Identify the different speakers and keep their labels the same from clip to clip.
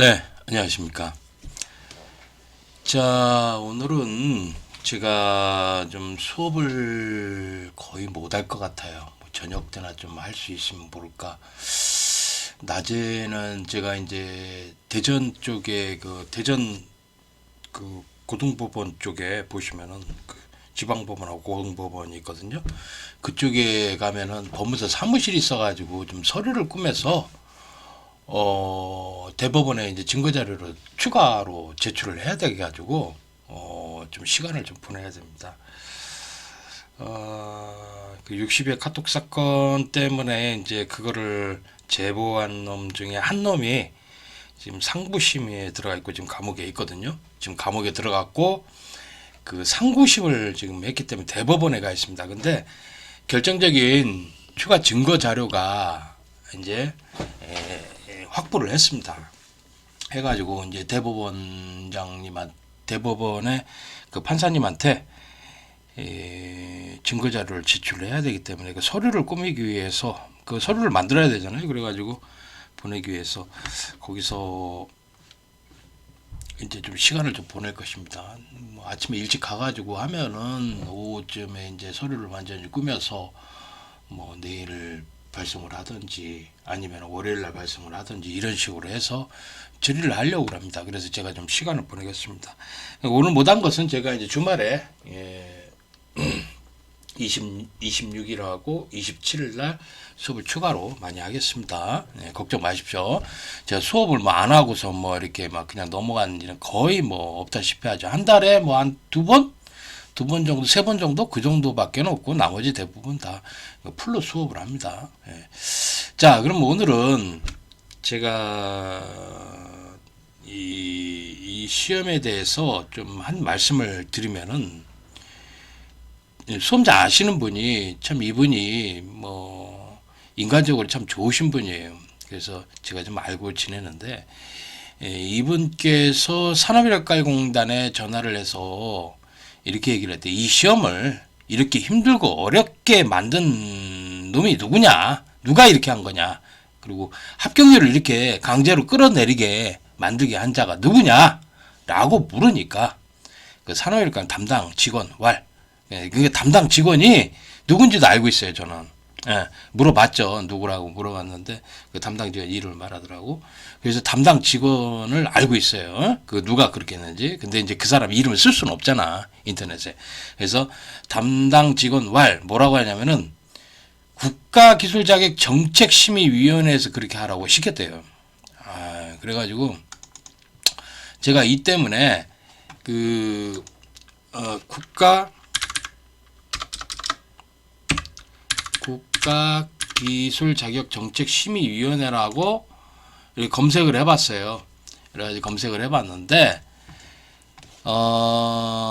Speaker 1: 네, 안녕하십니까. 자, 오늘은 제가 좀 수업을 거의 못 할 것 같아요. 뭐 저녁 때나 좀 할 수 있으면 모를까. 낮에는 제가 이제 대전 쪽에 그 대전 그 고등법원 쪽에 보시면은 그 지방법원하고 고등법원이 있거든요. 그쪽에 가면은 법무사 사무실이 있어가지고 좀 서류를 꾸며서 어, 대법원에 이제 증거 자료를 추가로 제출을 해야 돼 가지고 어, 좀 시간을 좀 보내야 됩니다. 어, 그 60의 카톡 사건 때문에 이제 그거를 제보한 놈 중에 한 놈이 지금 상부심에 들어가 있고 지금 감옥에 있거든요. 지금 감옥에 들어갔고 그 상구심을 지금 했기 때문에 대법원에 가 있습니다. 근데 결정적인 추가 증거 자료가 이제 에, 에, 확보를 했습니다. 해가지고 이제 대법원장님한 대법원의 그 판사님한테 에, 증거 자료를 제출을 해야 되기 때문에 그 서류를 꾸미기 위해서 그 서류를 만들어야 되잖아요. 그래가지고 보내기 위해서 거기서 이제 좀 시간을 좀 보낼 것입니다. 뭐 아침에 일찍 가가지고 하면은 오후쯤에 이제 서류를 완전히 꾸며서 뭐 내일 발송을 하든지 아니면 월요일 날 발송을 하든지 이런 식으로 해서 처리를 하려고 합니다. 그래서 제가 좀 시간을 보내겠습니다. 오늘 못한 것은 제가 이제 주말에 예, 20, 26일하고 27일 날 수업을 추가로 많이 하겠습니다. 네, 걱정 마십시오. 제가 수업을 뭐 안 하고서 뭐 이렇게 막 그냥 넘어가는 일은 거의 뭐 없다시피 하죠. 한 달에 뭐 한 두 번? 두 번 정도, 세 번 정도 그 정도밖에 없고 나머지 대부분 다 풀로 수업을 합니다. 예. 자, 그럼 오늘은 제가 이, 이 시험에 대해서 좀 한 말씀을 드리면은 예, 수험자 아시는 분이 참 이분이 뭐 인간적으로 참 좋으신 분이에요. 그래서 제가 좀 알고 지내는데 예, 이분께서 산업인력가공단에 전화를 해서 이렇게 얘기를 했대. 이 시험을 이렇게 힘들고 어렵게 만든 놈이 누구냐? 누가 이렇게 한 거냐? 그리고 합격률을 이렇게 강제로 끌어내리게 만들게 한 자가 누구냐? 라고 물으니까 그 산업인력관 담당 직원 왈 예, 그게 담당 직원이 누군지도 알고 있어요, 저는. 예, 물어봤죠. 누구라고 물어봤는데 그 담당 직원 이름을 말하더라고. 그래서 담당 직원을 알고 있어요. 어? 그 누가 그렇게 했는지. 근데 이제 그 사람 이름을 쓸 수는 없잖아. 인터넷에. 그래서 담당 직원 왈 뭐라고 하냐면은 국가기술자격 정책심의위원회에서 그렇게 하라고 시켰대요. 아, 그래가지고 제가 이 때문에 그 어, 국가 국가기술자격정책심의위원회라고 검색을 해봤어요. 그래가지고 검색을 해봤는데 어,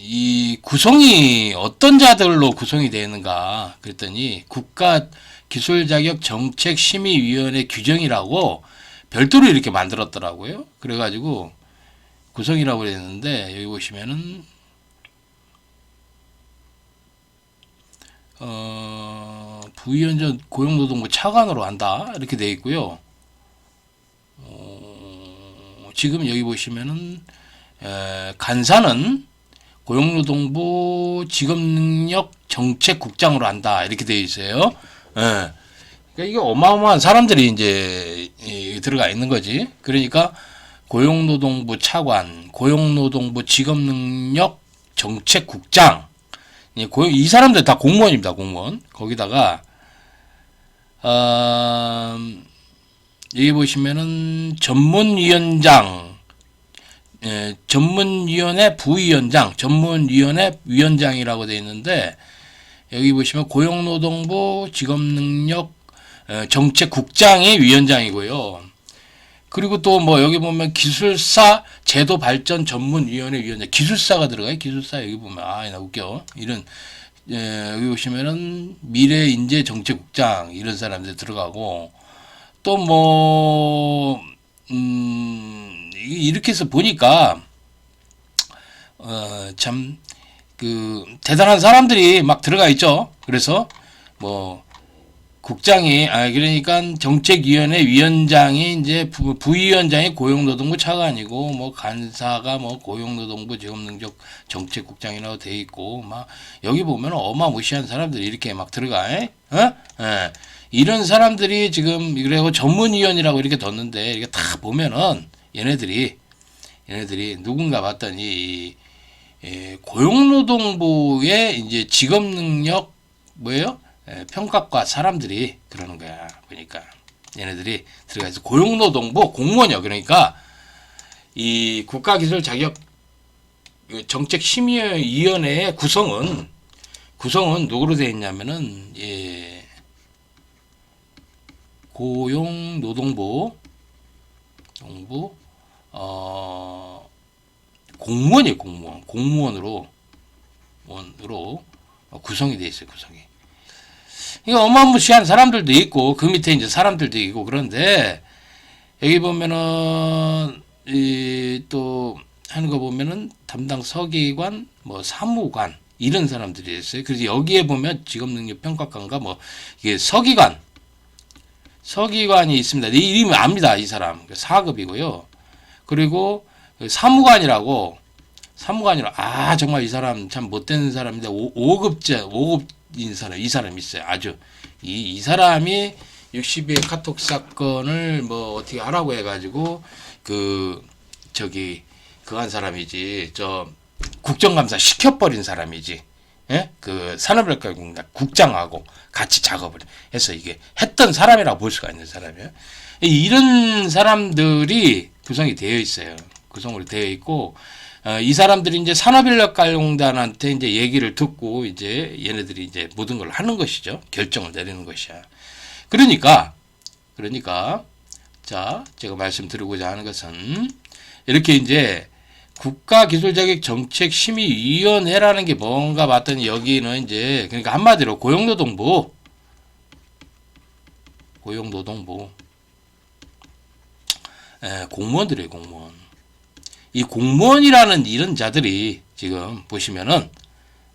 Speaker 1: 이 구성이 어떤 자들로 구성이 되는가 그랬더니 국가기술자격정책심의위원회 규정이라고 별도로 이렇게 만들었더라고요. 그래가지고 구성이라고 그랬는데 여기 보시면은 어, 부위원장 고용노동부 차관으로 한다 이렇게 돼 있고요. 어, 지금 여기 보시면은 에, 간사는 고용노동부 직업능력 정책국장으로 한다 이렇게 돼 있어요. 예. 그러니까 이게 어마어마한 사람들이 이제 이, 들어가 있는 거지. 그러니까 고용노동부 차관, 고용노동부 직업능력 정책국장 이 고용 이 사람들 다 공무원입니다. 공무원. 거기다가 어, 여기 보시면은 전문위원장, 예, 전문위원회 부위원장, 전문위원회 위원장이라고 되어 있는데 여기 보시면 고용노동부 직업능력 어, 정책국장이 위원장이고요. 그리고 또 뭐 여기 보면 기술사 제도 발전 전문위원회 위원장 기술사가 들어가요. 기술사 여기 보면 아나 웃겨 이런 예, 여기 보시면은 미래 인재 정책국장 이런 사람들 들어가고 또 뭐 음, 이렇게 해서 보니까 어, 참 그 대단한 사람들이 막 들어가 있죠. 그래서 뭐 국장이 아 그러니까 정책위원회 위원장이 이제 부, 부위원장이 고용노동부 차관이고 뭐 간사가 뭐 고용노동부 직업능력 정책국장이라고 돼 있고 막 여기 보면 어마무시한 사람들이 이렇게 막 들어가 에? 어? 예. 이런 사람들이 지금 그리고 전문위원이라고 이렇게 뒀는데 이게 다 보면은 얘네들이 얘네들이 누군가 봤더니 이, 예, 고용노동부의 이제 직업능력 뭐예요? 예, 평가과 사람들이 그러는 거야. 보니까 얘네들이 들어가서 고용노동부 공무원이요. 그러니까 이 국가기술 자격 정책 심의위원회의 구성은 구성은 누구로 되어 있냐면은 예, 고용노동부 정부 어 공무원이에요 공무원 공무원으로 원으로 구성이 돼 있어요 구성이 이거 어마무시한 사람들도 있고 그 밑에 이제 사람들도 있고 그런데 여기 보면은 이 또 하는 거 보면은 담당 서기관 뭐 사무관 이런 사람들이 있어요. 그래서 여기에 보면 직업능력 평가관과 뭐 이게 서기관 서기관이 있습니다. 이 이름이 압니다. 이 사람 4급이고요. 그리고 사무관이라고 사무관이라 아 정말 이 사람 참 못된 사람인데 5, 급제 5급 인 사람 이 사람 있어요. 아주 이, 이 사람이 60의 카톡 사건을 뭐 어떻게 하라고 해가지고 그 저기 그한 사람이지 저 국정감사 시켜버린 사람이지 예? 그 산업발달공단 국장하고 같이 작업을 해서 이게 했던 사람이라고 볼 수가 있는 사람이에요. 이런 사람들이 구성이 되어 있어요. 구성으로 되어 있고 어, 이 사람들이 이제 산업인력관공단한테 이제 얘기를 듣고 이제 얘네들이 이제 모든 걸 하는 것이죠. 결정을 내리는 것이야. 그러니까 그러니까 자 제가 말씀드리고자 하는 것은 이렇게 이제 국가기술자격정책심의위원회라는 게 뭔가 봤더니 여기는 이제 그러니까 한마디로 고용노동부 고용노동부 에, 공무원들이에요 공무원 이 공무원이라는 이런 자들이 지금 보시면은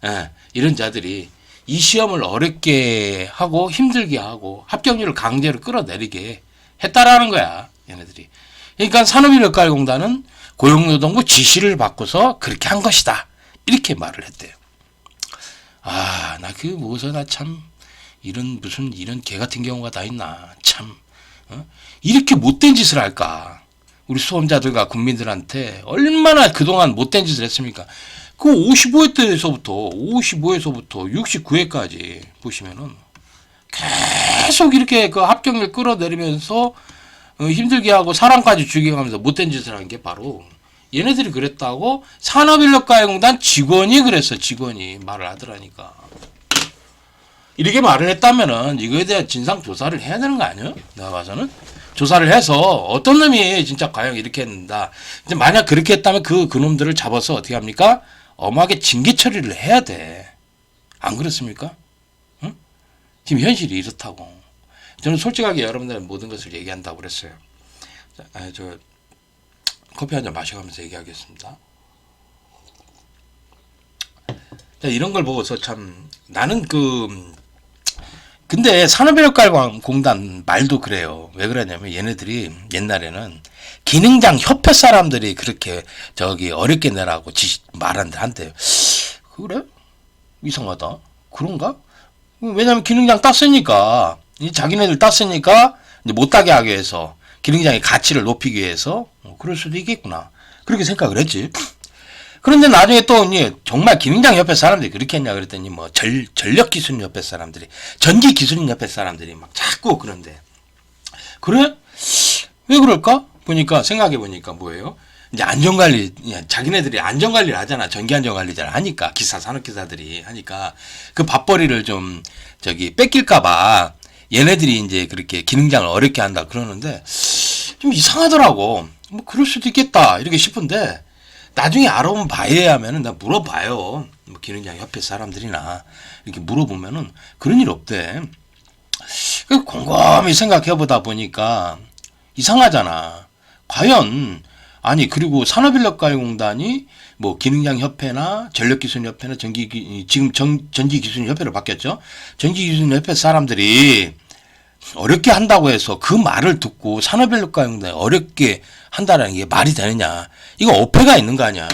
Speaker 1: 에, 이런 자들이 이 시험을 어렵게 하고 힘들게 하고 합격률을 강제로 끌어내리게 했다라는 거야 얘네들이 그러니까 산업인력관공단은 고용노동부 지시를 받고서 그렇게 한 것이다. 이렇게 말을 했대요. 아, 나 그 무엇을 나참 이런 무슨 이런 개 같은 경우가 다 있나 참 어? 이렇게 못된 짓을 할까? 우리 수험자들과 국민들한테 얼마나 그동안 못된 짓을 했습니까? 그 55회 때에서부터 55회서부터 69회까지 보시면은 계속 이렇게 그 합격률 끌어내리면서 어, 힘들게 하고 사람까지 죽여가면서 못된 짓을 한게 바로 얘네들이 그랬다고 산업인력가공단 직원이 그랬어 직원이 말을 하더라니까 이렇게 말을 했다면은 이거에 대한 진상 조사를 해야 되는 거 아니에요? 내가 봐서는 조사를 해서 어떤 놈이 진짜 과연 이렇게 했는다. 이제 만약 그렇게 했다면 그 그놈들을 잡아서 어떻게 합니까? 엄하게 징계 처리를 해야 돼. 안 그렇습니까? 응? 지금 현실이 이렇다고. 저는 솔직하게 여러분들 모든 것을 얘기한다고 그랬어요. 자, 아, 저 커피 한 잔 마셔가면서 얘기하겠습니다. 자, 이런 걸 보고서 참 나는 그 근데 산업인력관공단 말도 그래요. 왜 그러냐면 얘네들이 옛날에는 기능장 협회 사람들이 그렇게 저기 어렵게 내라고 지시 말한데 한대요. 그래? 이상하다. 그런가? 왜냐면 기능장 땄으니까 이 자기네들 땄으니까 이제 못 따게 하기 위해서 기능장의 가치를 높이기 위해서 어, 그럴 수도 있겠구나. 그렇게 생각을 했지. 그런데 나중에 또 이제 정말 기능장 옆에 사람들이 그렇게 했냐 그랬더니 뭐 전, 전력 기술 옆에 사람들이 전기 기술 옆에 사람들이 막 자꾸 그런데. 그래? 왜 그럴까? 보니까 생각해 보니까 뭐예요? 이제 안전관리 자기네들이 안전관리를 하잖아. 전기 안전관리자를 하니까. 기사 산업기사들이 하니까. 그 밥벌이를 좀 저기 뺏길까봐 얘네들이 이제 그렇게 기능장을 어렵게 한다 그러는데 좀 이상하더라고. 뭐 그럴 수도 있겠다. 이렇게 싶은데 나중에 알아보면 봐야 하면은 나 물어봐요. 뭐 기능장 협회 사람들이나 이렇게 물어보면은 그런 일 없대. 그 곰곰이 생각해 보다 보니까 이상하잖아. 과연 아니 그리고 산업인력가공단이 뭐 기능장 협회나 전력기술협회나 전기 지금 전, 전기기술협회로 바뀌었죠. 전기기술협회 사람들이 어렵게 한다고 해서 그 말을 듣고 산업인력과용단에 어렵게 한다라는 게 말이 되느냐. 이거 어폐가 있는 거 아니야.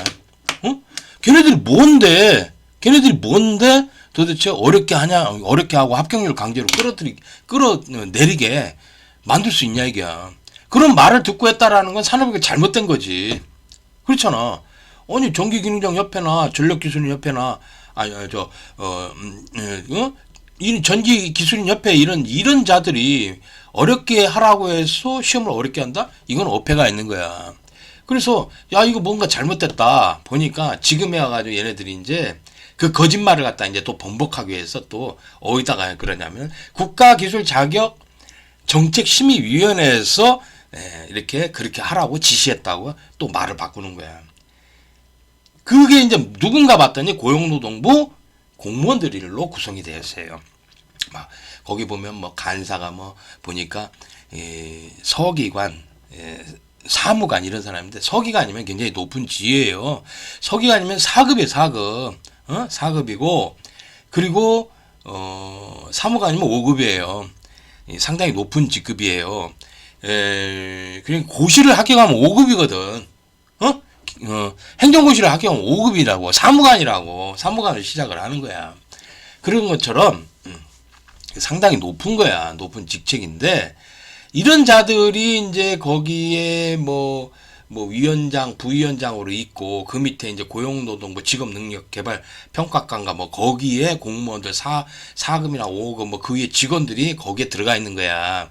Speaker 1: 응? 걔네들이 뭔데, 걔네들이 뭔데 도대체 어렵게 하냐, 어렵게 하고 합격률 강제로 끌어들이, 끌어내리게 만들 수 있냐, 이게야. 그런 말을 듣고 했다라는 건 산업이 잘못된 거지. 그렇잖아. 아니, 전기기능장 협회나 전력기술협회나, 아니, 저, 어, 음, 예, 어? 이 전기 기술협회 이런, 이런 자들이 어렵게 하라고 해서 시험을 어렵게 한다? 이건 어폐가 있는 거야. 그래서, 야, 이거 뭔가 잘못됐다. 보니까 지금에 와가지고 얘네들이 이제 그 거짓말을 갖다 이제 또 번복하기 위해서 또 어디다가 그러냐면 국가기술 자격 정책심의위원회에서 예, 이렇게 그렇게 하라고 지시했다고 또 말을 바꾸는 거야. 그게 이제 누군가 봤더니 고용노동부 공무원들로 구성이 되어 있어요. 막 거기 보면 뭐 간사가 뭐 보니까 예, 서기관, 예, 사무관 이런 사람인데 서기관이면 굉장히 높은 지위예요. 서기관이면 4급이에요, 4급. 어? 4급이고 그리고 어, 사무관이면 5급이에요. 상당히 높은 직급이에요. 에, 그냥 고시를 합격하면 5급이거든. 어? 어, 행정고시를 합격하면 5급이라고, 사무관이라고, 사무관을 시작을 하는 거야. 그런 것처럼, 음, 상당히 높은 거야. 높은 직책인데, 이런 자들이 이제 거기에 뭐, 뭐 위원장, 부위원장으로 있고 그 밑에 이제 고용노동부 직업능력개발 평가관과 뭐 거기에 공무원들 사 4급이나 5급 뭐 그 위에 직원들이 거기에 들어가 있는 거야.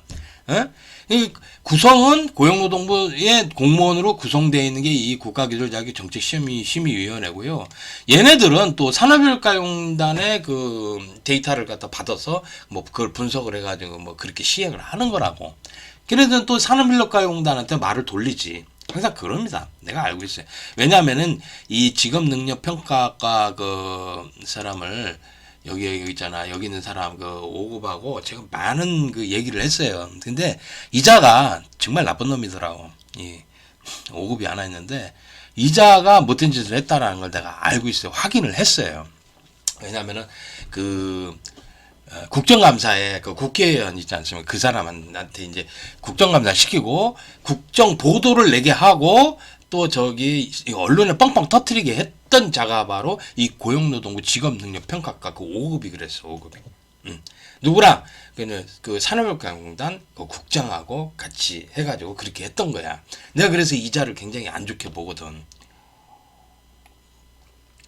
Speaker 1: 어? 이 구성은 고용노동부의 공무원으로 구성되어 있는 게 이 국가기술자격 정책심의 심의위원회고요. 얘네들은 또 산업인력가용단의 그 데이터를 갖다 받아서 뭐 그걸 분석을 해가지고 뭐 그렇게 시행을 하는 거라고. 걔네들은 또 산업인력가용단한테 말을 돌리지. 항상 그럽니다. 내가 알고 있어요. 왜냐하면은 이 직업 능력 평가과 그 사람을 여기 여기 있잖아. 여기 있는 사람 그 5급하고 제가 많은 그 얘기를 했어요. 근데 이자가 정말 나쁜 놈이더라고. 이 5급이 하나 있는데 이자가 못된 짓을 했다라는 걸 내가 알고 있어요. 확인을 했어요. 왜냐면은 그 어, 국정감사에 그 국회의원 있지 않습니까? 그 사람한테 이제 국정감사 시키고 국정 보도를 내게 하고 또 저기 언론에 뻥뻥 터트리게 했던 자가 바로 이 고용노동부 직업능력평가과 그 5급이 그랬어, 5급이. 음. 누구랑? 그, 그 산업혁명공단 그 국장하고 같이 해가지고 그렇게 했던 거야. 내가 그래서 이자를 굉장히 안 좋게 보거든.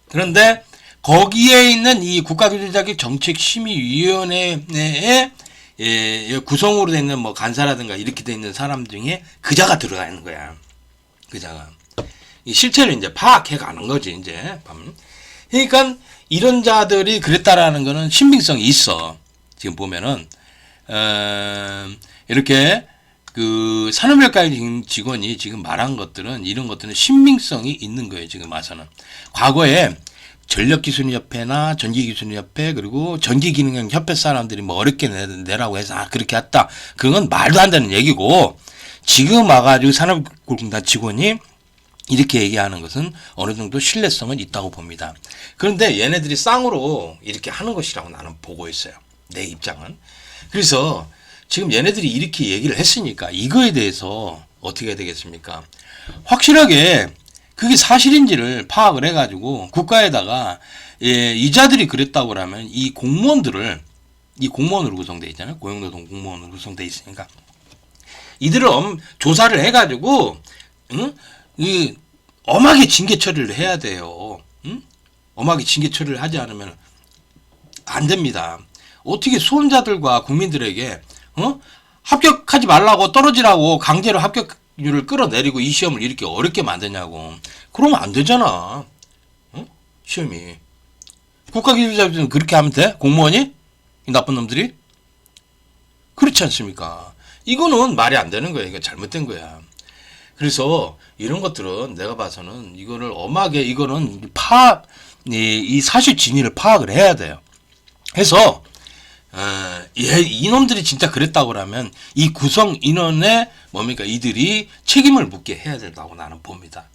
Speaker 1: 그런데 거기에 있는 이 국가교육자격 정책심의위원회에 예, 구성으로 되어 있는 뭐 간사라든가 이렇게 되어 있는 사람 중에 그자가 들어가 있는 거야. 그자가. 이 실체를 이제 파악해 가는 거지, 이제. 그러니까 이런 자들이 그랬다라는 거는 신빙성이 있어. 지금 보면은, 어, 이렇게 그 산업일가 직원이 지금 말한 것들은 이런 것들은 신빙성이 있는 거예요, 지금 와서는. 과거에 전력기술협회나 전기기술협회 그리고 전기기능협회 사람들이 뭐 어렵게 내 라고 해서 아 그렇게 했다. 그건 말도 안 되는 얘기고 지금 와가지고 산업공단 직원이 이렇게 얘기하는 것은 어느 정도 신뢰성은 있다고 봅니다. 그런데 얘네들이 쌍으로 이렇게 하는 것이라고 나는 보고 있어요. 내 입장은. 그래서 지금 얘네들이 이렇게 얘기를 했으니까 이거에 대해서 어떻게 해야 되겠습니까? 확실하게 그게 사실인지를 파악을 해가지고 국가에다가 예, 이자들이 그랬다고 그러면 이 공무원들을 이 공무원으로 구성되어 있잖아요. 고용노동 공무원으로 구성되어 있으니까 이들을 엄, 조사를 해가지고 응? 이 엄하게 징계 처리를 해야 돼요. 응? 엄하게 징계 처리를 하지 않으면 안 됩니다. 어떻게 수험자들과 국민들에게 어? 합격하지 말라고 떨어지라고 강제로 합격률을 끌어내리고 이 시험을 이렇게 어렵게 만드냐고. 그러면 안 되잖아. 어? 시험이. 국가기술자들은 그렇게 하면 돼? 공무원이? 이 나쁜 놈들이? 그렇지 않습니까? 이거는 말이 안 되는 거야. 이거 잘못된 거야. 그래서 이런 것들은 내가 봐서는 이거를 엄하게 이거는 파악, 이, 이 사실 진위를 파악을 해야 돼요. 해서 어, 예, 이놈들이 진짜 그랬다고 그러면 이 구성 인원에 뭡니까 이들이 책임을 묻게 해야 된다고 나는 봅니다.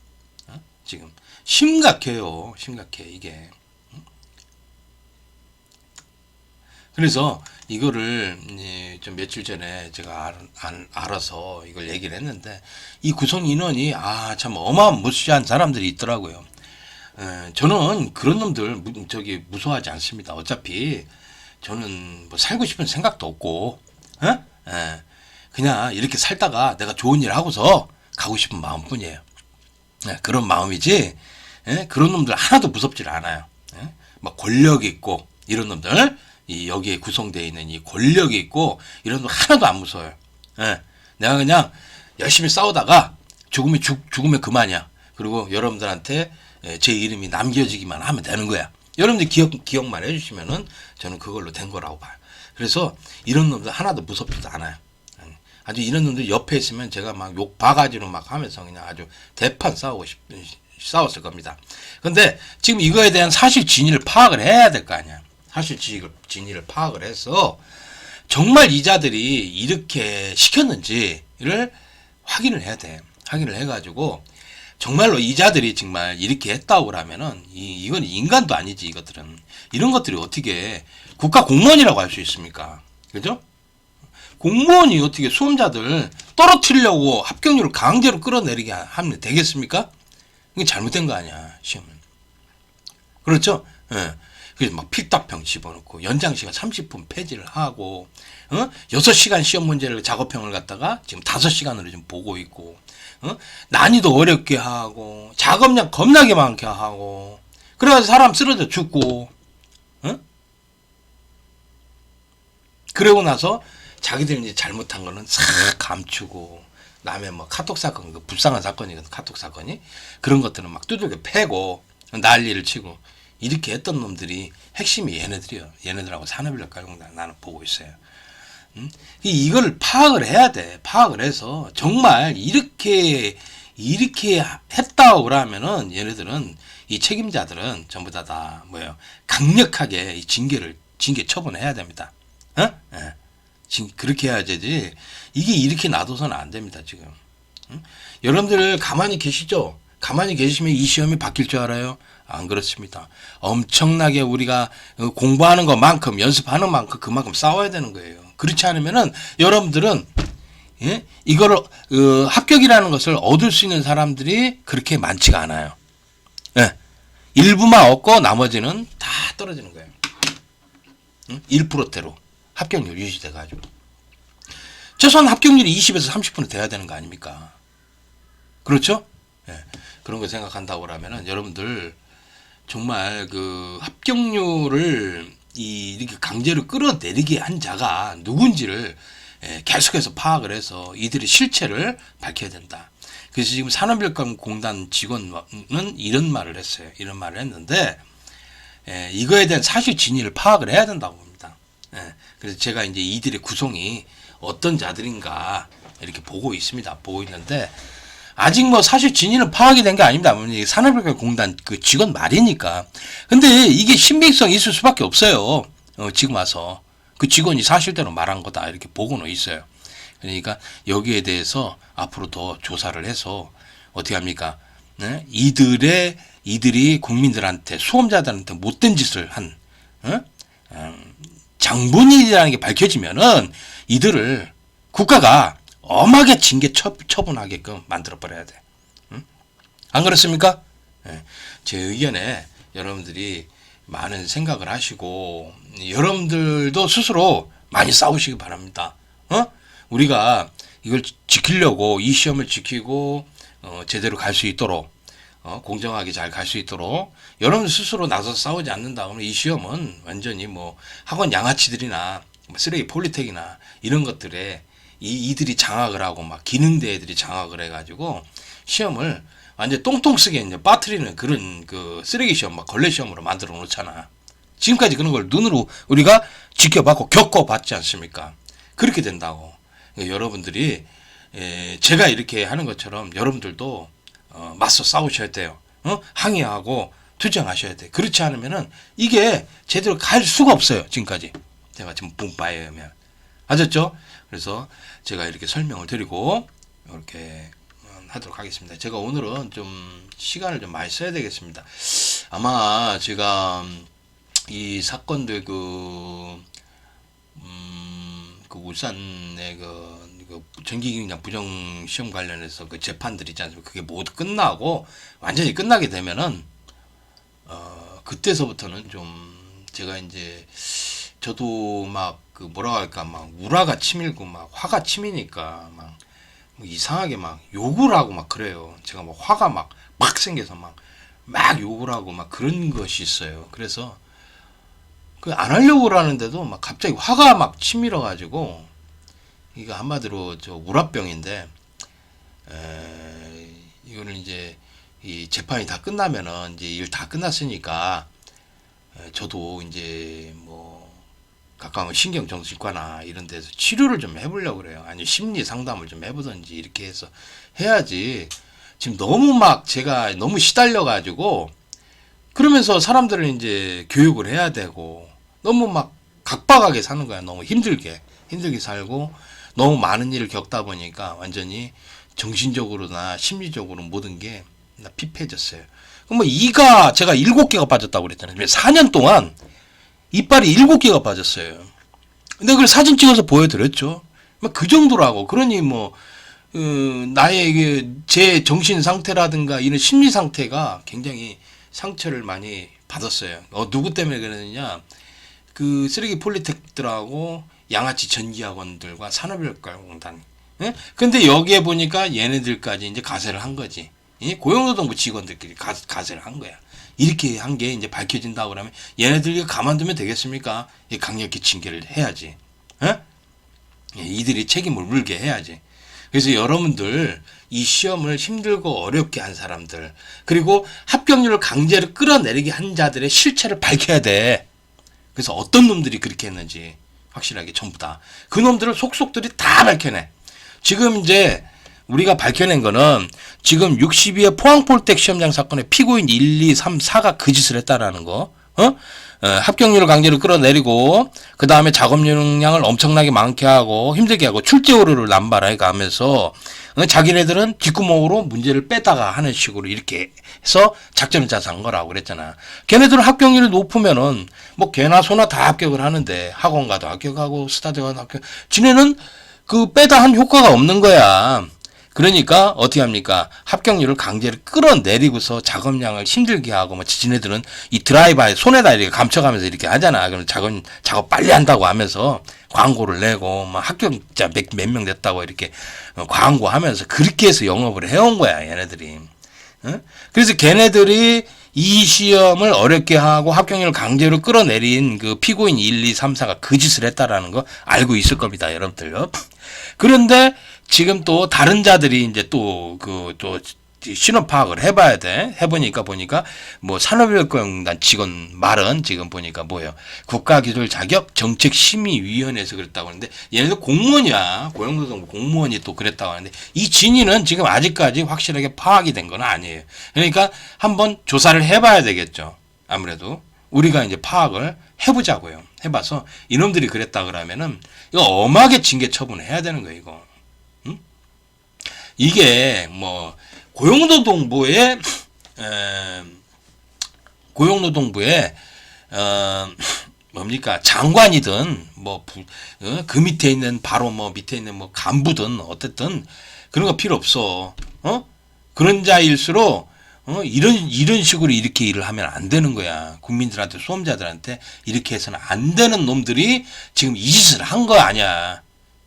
Speaker 1: 어? 지금 심각해요, 심각해 이게. 그래서 이거를 예, 좀 며칠 전에 제가 알, 알, 알아서 이걸 얘기를 했는데 이 구성 인원이 아 참 어마무시한 사람들이 있더라고요. 에, 저는 그런 놈들 무- 저기 무서워하지 않습니다. 어차피 저는 뭐 살고 싶은 생각도 없고, 에? 에, 그냥 이렇게 살다가 내가 좋은 일 하고서 가고 싶은 마음뿐이에요. 예, 그런 마음이지 예, 그런 놈들 하나도 무섭질 않아요. 예? 막 권력 있고 이런 놈들 이 여기에 구성되어 있는 이 권력이 있고 이런 놈 하나도 안 무서워요. 예, 내가 그냥 열심히 싸우다가 죽으면 죽, 죽으면 그만이야. 그리고 여러분들한테 예, 제 이름이 남겨지기만 하면 되는 거야. 여러분들 기억 기억만 해주시면은 저는 그걸로 된 거라고 봐요. 그래서 이런 놈들 하나도 무섭지도 않아요. 아주 이런 놈들 옆에 있으면 제가 막 욕 바가지로 막 하면서 그냥 아주 대판 싸우고 싶, 싸웠을 겁니다. 근데 지금 이거에 대한 사실 진위를 파악을 해야 될 거 아니야. 사실 진위를, 진위를 파악을 해서 정말 이자들이 이렇게 시켰는지를 확인을 해야 돼. 확인을 해가지고 정말로 이자들이 정말 이렇게 했다고 그러면은 이, 이건 인간도 아니지 이것들은 이런 것들이 어떻게 국가 공무원이라고 할 수 있습니까? 그죠? 공무원이 어떻게 수험자들 떨어뜨리려고 합격률을 강제로 끌어내리게 하면 되겠습니까? 이게 잘못된 거 아니야, 시험은. 그렇죠? 예. 그래서 막 필답형 집어넣고 연장 시간 30분 폐지를 하고 어? 6시간 시험 문제를 작업형을 갖다가 지금 5시간으로 좀 보고 있고 어? 난이도 어렵게 하고 작업량 겁나게 많게 하고 그래가지고 사람 쓰러져 죽고 어? 그러고 나서 자기들 이제 잘못한 거는 싹 감추고 남의 뭐 카톡 사건 그 불쌍한 사건이거든 카톡 사건이 그런 것들은 막 두들겨 패고 난리를 치고 이렇게 했던 놈들이 핵심이 얘네들이요 얘네들하고 산업인력 가공단 나는 보고 있어요 음? 이- 이걸 파악을 해야 돼 파악을 해서 정말 이렇게 이렇게 했다고 그러면은 얘네들은 이 책임자들은 전부 다 다 뭐예요 강력하게 이 징계를 징계 처분해야 됩니다 어? 예. 그렇게 해야 되지. 이게 이렇게 놔둬서는 안 됩니다, 지금. 응? 여러분들 가만히 계시죠? 가만히 계시면 이 시험이 바뀔 줄 알아요? 안 그렇습니다. 엄청나게 우리가 어, 공부하는 것만큼, 연습하는 만큼 그만큼 싸워야 되는 거예요. 그렇지 않으면은 여러분들은 예? 이거를 어, 합격이라는 것을 얻을 수 있는 사람들이 그렇게 많지가 않아요. 예. 일부만 얻고 나머지는 다 떨어지는 거예요. 응? 1%대로 합격률 유지돼 가지고 최소한 합격률이 20에서 30% 돼야 되는 거 아닙니까? 그렇죠? 예. 그런 거 생각한다고 그러면은 여러분들 정말 그 합격률을 이 이렇게 강제로 끌어내리게 한 자가 누군지를 예, 계속해서 파악을 해서 이들의 실체를 밝혀야 된다. 그래서 지금 산업인력공단 직원은 이런 말을 했어요. 이런 말을 했는데 예, 이거에 대한 사실 진위를 파악을 해야 된다고 봅니다. 예, 그래서 제가 이제 이들의 구성이 어떤 자들인가 이렇게 보고 있습니다. 보고 있는데 아직 뭐 사실 진위는 파악이 된 게 아닙니다. 뭐이 산업인력공단 그 직원 말이니까. 근데 이게 신빙성 있을 수밖에 없어요. 어, 지금 와서 그 직원이 사실대로 말한 거다 이렇게 보고는 있어요. 그러니까 여기에 대해서 앞으로 더 조사를 해서 어떻게 합니까? 네? 이들의 이들이 국민들한테 수험자들한테 못된 짓을 한 어? 음, 장본인이라는 게 밝혀지면은 이들을 국가가 엄하게 징계 처, 처분하게끔 만들어 버려야 돼. 응? 안 그렇습니까? 예. 제 의견에 여러분들이 많은 생각을 하시고 여러분들도 스스로 많이 싸우시기 바랍니다. 어? 우리가 이걸 지- 지키려고 이 시험을 지키고 어, 제대로 갈 수 있도록 어, 공정하게 잘 갈 수 있도록 여러분 스스로 나서 싸우지 않는다 그러면 이 시험은 완전히 뭐 학원 양아치들이나 뭐 쓰레기 폴리텍이나 이런 것들에 이 이들이 장악을 하고 막 기능대 애들이 장악을 해가지고 시험을 완전 똥똥 쓰게 이제 빠뜨리는 그런 그 쓰레기 시험 막 걸레 시험으로 만들어 놓잖아. 지금까지 그런 걸 눈으로 우리가 지켜봤고 겪어봤지 않습니까? 그렇게 된다고. 그러니까 여러분들이 에, 제가 이렇게 하는 것처럼 여러분들도 어, 맞서 싸우셔야 돼요. 어? 항의하고 투쟁하셔야 돼. 그렇지 않으면은 이게 제대로 갈 수가 없어요. 지금까지 제가 지금 붕바에 의하면 아셨죠? 그래서 제가 이렇게 설명을 드리고 이렇게 음, 하도록 하겠습니다. 제가 오늘은 좀 시간을 좀 많이 써야 되겠습니다. 아마 제가 이 사건들 그 음, 그 울산의 그, 그 전기기능장 부정 시험 관련해서 그 재판들 있지 않습니까? 그게 모두 끝나고 완전히 끝나게 되면은 어, 그때서부터는 좀 제가 이제 저도 막 그 뭐라 할까 막 우라가 치밀고 막 화가 치미니까 막 뭐 이상하게 막 욕을 하고 막 그래요. 제가 막 화가 막 막 생겨서 막 막 욕을 하고 막 그런 것이 있어요. 그래서 그 안 하려고 하는데도 막 갑자기 화가 막 치밀어 가지고 이거 한마디로 저 우라병인데 에, 이거는 이제 이 재판이 다 끝나면은 이제 일 다 끝났으니까 에, 저도 이제 뭐 가까운 신경정신과나 이런 데서 치료를 좀 해보려고 그래요. 아니 심리 상담을 좀 해보든지 이렇게 해서 해야지. 지금 너무 막 제가 너무 시달려 가지고 그러면서 사람들을 이제 교육을 해야 되고 너무 막 각박하게 사는 거야. 너무 힘들게 힘들게 살고 너무 많은 일을 겪다 보니까 완전히 정신적으로나 심리적으로 모든 게 나 피폐해졌어요. 그럼 뭐 이가 제가 일곱 개가 빠졌다고 그랬잖아요. 4년 동안 이빨이 일곱 개가 빠졌어요. 근데 그걸 사진 찍어서 보여드렸죠. 막 그 정도라고. 그러니 뭐, 어, 나의 이게 제 정신 상태라든가 이런 심리 상태가 굉장히 상처를 많이 받았어요. 어, 누구 때문에 그러느냐. 그 쓰레기 폴리텍들하고 양아치 전기학원들과 산업인력공단. 예? 근데 여기에 보니까 얘네들까지 이제 가세를 한 거지. 예? 고용노동부 직원들끼리 가, 가세를 한 거야. 이렇게 한 게 이제 밝혀진다고 그러면 얘네들 이거 가만두면 되겠습니까? 이 강력히 징계를 해야지. 예? 예, 이들이 책임을 물게 해야지. 그래서 여러분들 이 시험을 힘들고 어렵게 한 사람들 그리고 합격률을 강제로 끌어내리게 한 자들의 실체를 밝혀야 돼. 그래서 어떤 놈들이 그렇게 했는지 확실하게 전부 다. 그 놈들을 속속들이 다 밝혀내. 지금 이제 우리가 밝혀낸 거는 지금 62회 포항폴텍 시험장 사건의 피고인 1, 2, 3, 4가 그 짓을 했다라는 거. 어? 어, 합격률을 강제로 끌어내리고 그 다음에 작업 용량을 엄청나게 많게 하고 힘들게 하고 출제 오류를 남발하게 하면서 어, 자기네들은 뒷구멍으로 문제를 빼다가 하는 식으로 이렇게 해서 작전을 짜서 한 거라고 그랬잖아. 걔네들은 합격률이 높으면은 뭐 개나 소나 다 합격을 하는데 학원 가도 합격하고 가도 합격. 지네는 그 빼다 한 효과가 없는 거야. 그러니까 어떻게 합니까? 합격률을 강제로 끌어내리고서 작업량을 힘들게 하고 뭐 지네들은 이 드라이버에 손에다 이렇게 감춰가면서 이렇게 하잖아. 그럼 작업 작업 빨리 한다고 하면서 광고를 내고 막 합격자 몇명 됐다고 이렇게 어, 광고하면서 그렇게 해서 영업을 해온 거야 얘네들이. 응? 그래서 걔네들이 이 시험을 어렵게 하고 합격률을 강제로 끌어내린 그 피고인 1, 2, 3, 4가 그 짓을 했다라는 거 알고 있을 겁니다, 여러분들요. 그런데 지금 또 다른 자들이 이제 또 그또 신원 파악을 해봐야 돼. 해보니까 보니까 뭐 산업인력공단 직원 말은 지금 보니까 뭐예요? 국가기술 자격 정책 심의위원회에서 그랬다고 하는데 얘네들 공무원이야. 고용노동부 공무원이 또 그랬다고 하는데 이 진위는 지금 아직까지 확실하게 파악이 된 건 아니에요. 그러니까 한번 조사를 해봐야 되겠죠. 아무래도 우리가 이제 파악을 해보자고요. 해봐서 이놈들이 그랬다 그러면은 이거 엄하게 징계 처분을 해야 되는 거예요. 이거. 응? 이게 뭐 고용노동부의 에, 고용노동부의 어, 뭡니까 장관이든 뭐그 밑에 있는 바로 뭐 밑에 있는 뭐 간부든 어쨌든 그런 거 필요 없어. 어? 그런 자일수록 어? 이런 이런 식으로 이렇게 일을 하면 안 되는 거야. 국민들한테 수험자들한테 이렇게 해서는 안 되는 놈들이 지금 이 짓을 한 거 아니야.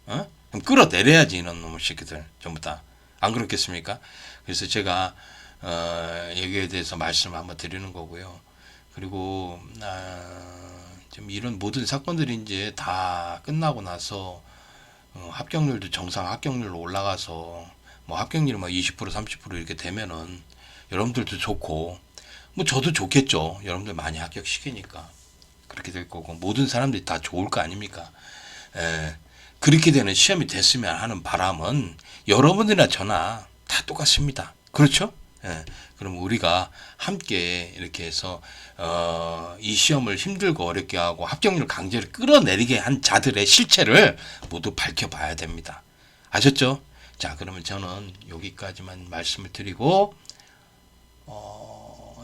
Speaker 1: 어? 그럼 끌어내려야지 이런 놈의 새끼들 전부 다. 안 그렇겠습니까? 그래서 제가 어, 여기에 대해서 말씀을 한번 드리는 거고요. 그리고 아, 좀 이런 모든 사건들이 이제 다 끝나고 나서 어, 합격률도 정상 합격률로 올라가서 뭐 합격률이 막 20% 30% 이렇게 되면은 여러분들도 좋고 뭐 저도 좋겠죠. 여러분들 많이 합격시키니까 그렇게 될 거고 모든 사람들이 다 좋을 거 아닙니까? 에, 그렇게 되는 시험이 됐으면 하는 바람은 여러분들이나 저나 다 똑같습니다. 그렇죠? 예. 그럼 우리가 함께 이렇게 해서 어, 이 시험을 힘들고 어렵게 하고 합격률 강제로 끌어내리게 한 자들의 실체를 모두 밝혀봐야 됩니다. 아셨죠? 자, 그러면 저는 여기까지만 말씀을 드리고 어,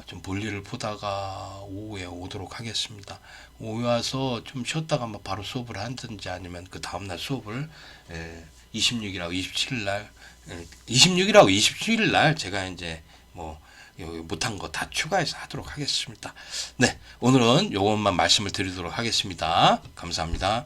Speaker 1: 좀 볼일을 보다가 오후에 오도록 하겠습니다. 오후에 와서 좀 쉬었다가 뭐 바로 수업을 하든지 아니면 그 다음날 수업을 예, 26일하고 27일 날, 예, 26일하고 27일 날 제가 이제 뭐 못한 거 다 추가해서 하도록 하겠습니다. 네, 오늘은 요것만 말씀을 드리도록 하겠습니다. 감사합니다.